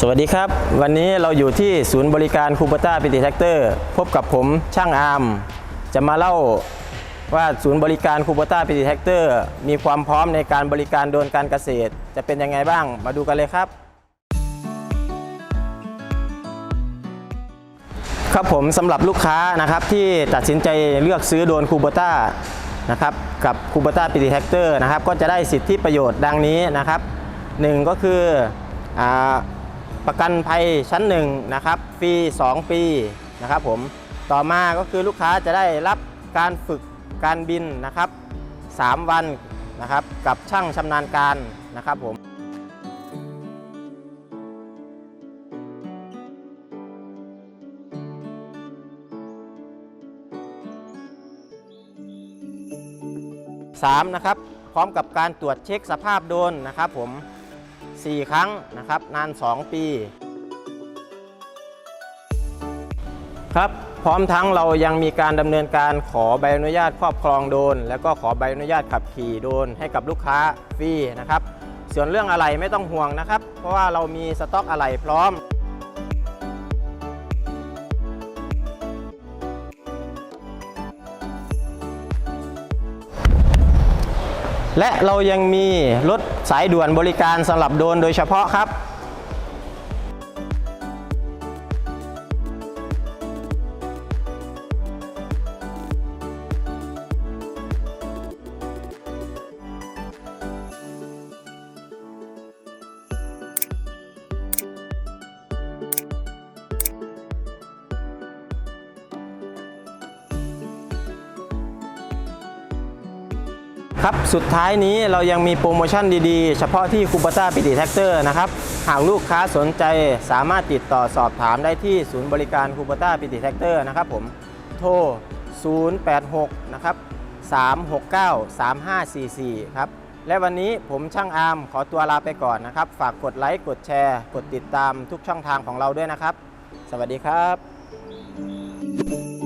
สวัสดีครับ วันนี้เราอยู่ที่ศูนย์บริการคูปต้าปิติแท็กเตอร์ พบกับผมช่างอาร์มจะมาเล่าว่าศูนย์บริการคูปต้าปิติแท็กเตอร์ มีความพร้อมในการบริการโดนการเกษตร จะเป็นยังไงบ้างมาดูกันเลยครับ ครับผมสำหรับลูกค้านะครับที่ตัดสินใจเลือกซื้อโดนคูเบต้านะครับกับคูเบต้าปิติแท็กเตอร์นะครับก็จะได้สิทธิประโยชน์ดังนี้นะครับหนึ่งก็คืออา ประกันภัยชั้นหนึ่งนะครับฟรี 2 ปีนะครับผมต่อมาก็คือลูกค้าจะได้รับการฝึกการบินนะครับ 3 วันนะครับกับช่างชำนาญการนะครับผม3นะครับพร้อมกับการตรวจเช็คสภาพโดรนนะครับผม 4 ครั้งนะครับ นาน 2 ปี ครับพร้อมทั้งเรายังมีการดำเนินการขอใบอนุญาตครอบครองโดน แล้วก็ขอใบอนุญาตขับขี่โดนให้กับลูกค้าฟรีนะครับ ส่วนเรื่องอะไรไม่ต้องห่วงนะครับ เพราะว่าเรามีสต็อกอะไรพร้อม และเรายังมีรถสายด่วนบริการสำหรับโดนโดยเฉพาะครับ ครับสุดท้ายนี้เรายังมีโปรโมชั่นดีๆ เฉพาะที่คูปต้าปิติแท็กเตอร์นะครับ หากลูกค้าสนใจสามารถติดต่อสอบถามได้ที่ศูนย์บริการคูปต้าปิติแท็กเตอร์นะครับผมโทร 086 นะครับ 369 3544 ครับ และวันนี้ผมช่างอาร์มขอตัวลาไปก่อนนะครับ ฝากกดไลค์ กดแชร์ กดติดตามทุกช่องทางของเราด้วยนะครับ สวัสดีครับ